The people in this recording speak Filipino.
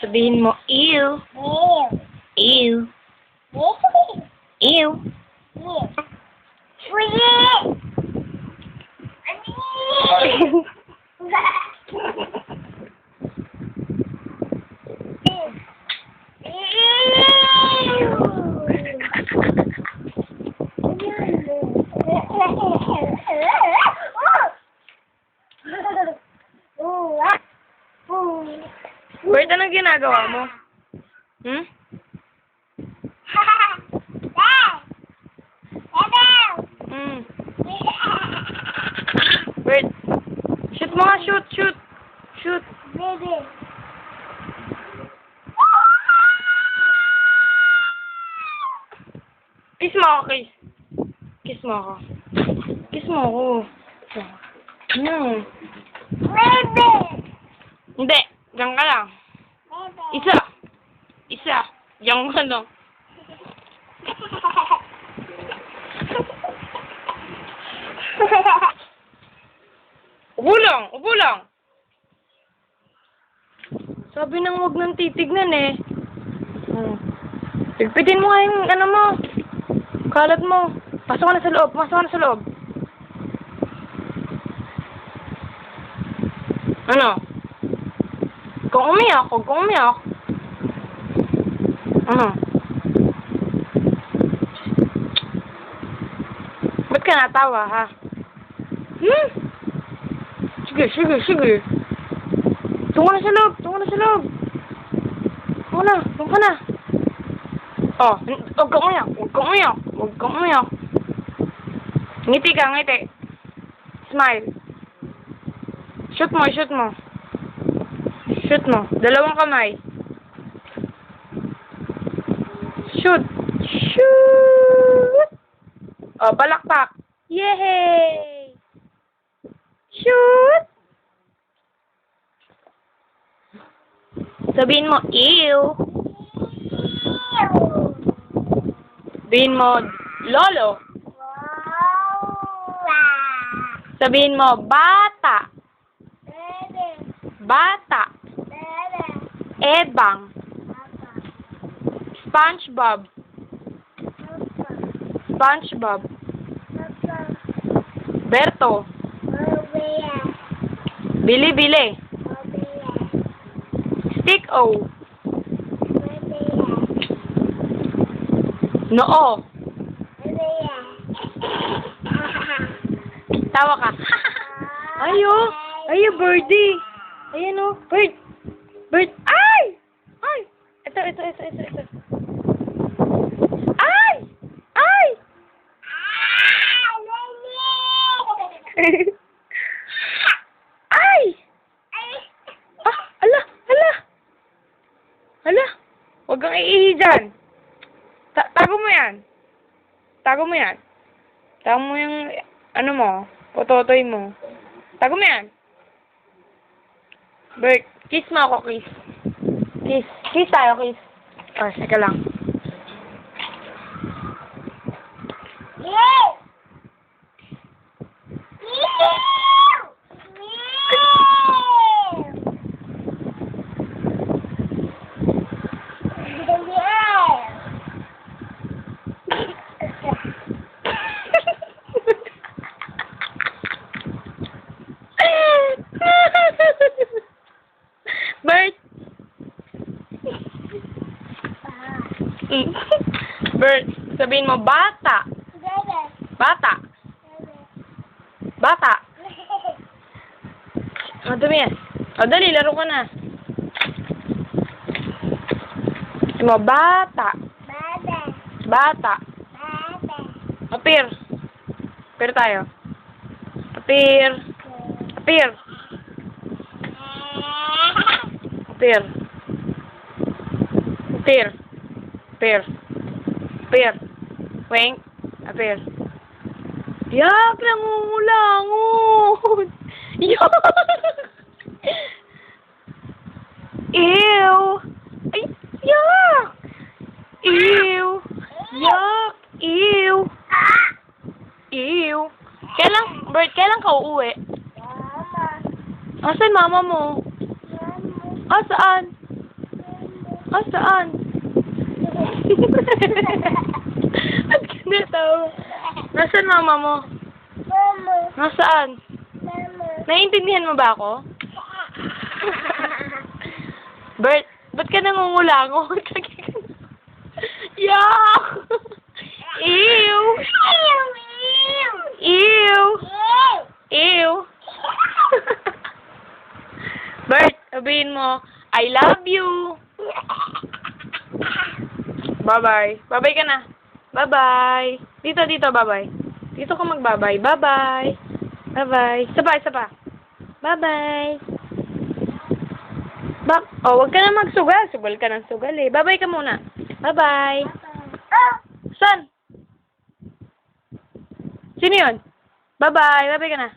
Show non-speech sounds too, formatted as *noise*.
Sabihin mo, ew. Ew. Ew. Bert, anong ginagawa mo? Hmm? Hmm. Bert, shoot mo nga, shoot, shoot. Shoot. Kiss mo ako, kiss. Kiss mo ako. Kiss mo ako. Hmm. Hindi. Diyan ka lang. Isa. Isa. Diyan ka lang. Upo lang. Upo lang. Sabi nang wag nang titignan eh. Hmm. Pigpitin mo nga yung ano mo. Kalat mo. Pasok ka na sa loob. Pasok ka na sa loob. Ano? Kung umiyak, huwag kung umiyak. Ano? Ba't ka natawa, ha? Hmm? Sige, sige, sige. Tungo na sa loob, tungo na sa loob. Tungo na, tungo ka na. Oh, huwag kang umiyak, huwag kang umiyak, huwag kang umiyak. Ngiti ka, ngiti. Smile. Shoot mo, shoot mo. Shoot mo. Dalawang kamay. Shoot. Shoot! Oh, palakpak. Yay! Shoot! Sabihin mo, ew. Sabihin mo, lolo. Sabihin mo, bata. Bata. Ebang. SpongeBob. SpongeBob. Berto. Bili-bili. Stick O. Noo. Tawa ka. *laughs* Ayo. Ayo, birdie. Ayan o. Bird. Bird. Ay! Ito, ito, ito, ito, ito. Ay! Ay! *laughs* Ay! Ah, ala, ala. Ala. Huwag kang iihi dyan. Ta- tago mo yan. Tago mo yan. Tago mo yung, ano mo, pototoy mo. Tago mo yan. Bert, kiss mo ako, kiss. Kiss. Kiss tayo, kiss. Oh, saka lang. Mm. Bert, sabihin mo, bata. Bata. Bata. *laughs* Madumi yan. O, dali, laro ka na. Sabihin mo, bata. Bata. Apir. Apir tayo. Apir. Apir. Apir. Apir. Apir. Apir. Weng. Apir. Yak, nangungulangot. *laughs* Yak. Ew. Ay, yak. Ew. Yak. Ew. Ew. Kailan, Bert, kailan ka uuwi? Asan mama mo? Ah, saan? Ah, saan? Ba't ka natawa? Nasaan mama mo? Mama. Nasaan? Mama. Naiintindihan mo ba ako? *laughs* Bert, ba't ka nangungulangot? *laughs* Yuck! *laughs* Ew! Ew! Ew! Bert, sabihin mo, I love you! Bye-bye. Bye-bye ka na. Bye-bye. Dito, dito, bye-bye. Dito ka mag-bye-bye. Bye-bye. Bye-bye. Pa, isa pa. Bye-bye. Ba oh, wag ka na magsugal. Sugal ka ng sugal eh. Bye-bye ka muna. Bye-bye. San? Sino yun? Bye-bye. Bye-bye ka na.